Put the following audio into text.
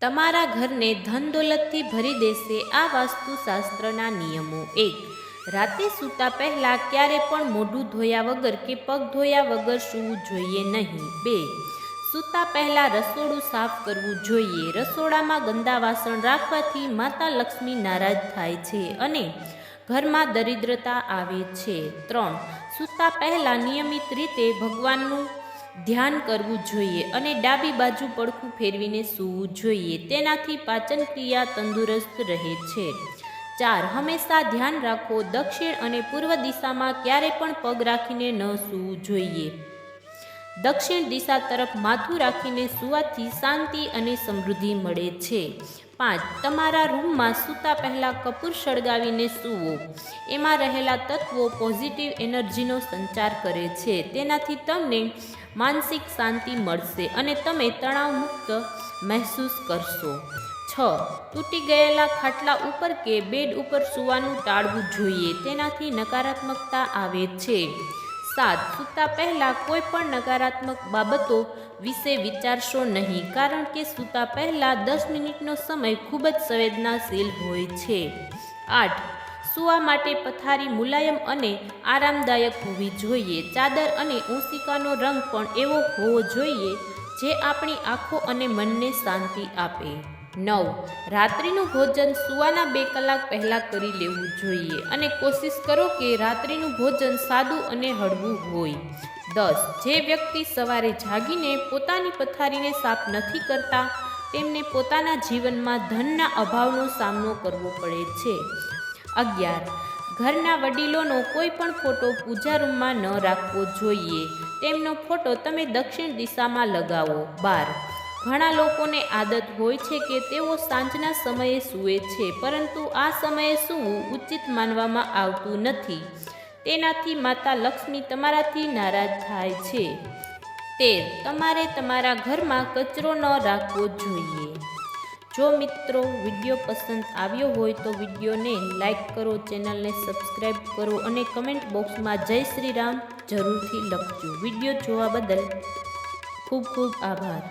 તમારા ઘરને ધન દોલતથી ભરી દેશે આ વાસ્તુશાસ્ત્રના નિયમો. એક, રાતે સૂતા પહેલાં ક્યારે પણ મોઢું ધોયા વગર કે પગ ધોયા વગર સૂવું જોઈએ નહીં. બે, સૂતા પહેલાં રસોડું સાફ કરવું જોઈએ. રસોડામાં ગંદા વાસણ રાખવાથી માતા લક્ષ્મી નારાજ થાય છે અને ઘરમાં દરિદ્રતા આવે છે. ત્રણ, સૂતા પહેલાં નિયમિત રીતે ભગવાનનું ધ્યાન કરવું જોઈએ અને ડાબી બાજુ પડખું ફેરવીને સૂવું જોઈએ. તેનાથી પાચન ક્રિયા તંદુરસ્ત રહે છે. ચાર, હંમેશા ધ્યાન રાખો. દક્ષિણ અને પૂર્વ દિશામાં ક્યારે પણ પગ રાખીને ન સૂવું જોઈએ. દક્ષિણ દિશા તરફ માથું રાખીને સૂવાથી શાંતિ અને સમૃદ્ધિ મળે છે. પાંચ, તમારા રૂમમાં સૂતા પહેલાં કપૂર સળગાવીને સૂવો. એમાં રહેલા તત્વો પોઝિટિવ એનર્જીનો સંચાર કરે છે. તેનાથી તમને માનસિક શાંતિ મળશે અને તમે તણાવમુક્ત મહેસૂસ કરશો. છ, તૂટી ગયેલા ખાટલા ઉપર કે બેડ ઉપર સૂવાનું ટાળવું જોઈએ. તેનાથી નકારાત્મકતા આવે છે. સાત સૂતા પહેલાં કોઈ પણ નકારાત્મક બાબતો વિશે વિચારશો નહીં, કારણ કે સૂતા પહેલાં દસ મિનિટનો સમય ખૂબ જ સંવેદનાશીલ હોય છે. આઠ. સૂવા માટે પથારી મુલાયમ અને આરામદાયક હોવી જોઈએ. ચાદર અને ઓશિકાનો રંગ પણ એવો હોવો જોઈએ જે આપણી આંખો અને મનને શાંતિ આપે. નવ. રાત્રિનું ભોજન સૂવાના બે કલાક પહેલાં કરી લેવું જોઈએ અને કોશિશ કરો કે રાત્રિનું ભોજન સાદું અને હળવું હોય. દસ. જે વ્યક્તિ સવારે જાગીને પોતાની પથારીને સાફ નથી કરતા, તેમને પોતાના જીવનમાં ધનના અભાવનો સામનો કરવો પડે છે. અગિયાર. ઘરના વડીલોનો કોઈ પણ ફોટો પૂજા રૂમમાં ન રાખવો જોઈએ. તેમનો ફોટો તમે દક્ષિણ દિશામાં લગાવો. બાર. ઘણા લોકોને આદત હોય છે કે તેઓ સાંજના સમયે સૂવે છે, પરંતુ આ સમયે સૂવું ઉચિત માનવામાં આવતું નથી. તેનાથી માતા લક્ષ્મી તમારાથી નારાજ થાય છે. તેર તમારે તમારા ઘરમાં કચરો ન રાખવો જોઈએ. જો મિત્રો વીડિયો પસંદ આવ્યો હોય તો વિડીયોને લાઈક કરો, ચેનલને સબસ્ક્રાઈબ કરો અને કમેન્ટ બોક્સમાં જય શ્રી રામ જરૂરથી લખજો. વીડિયો જોવા બદલ ખૂબ ખૂબ આભાર.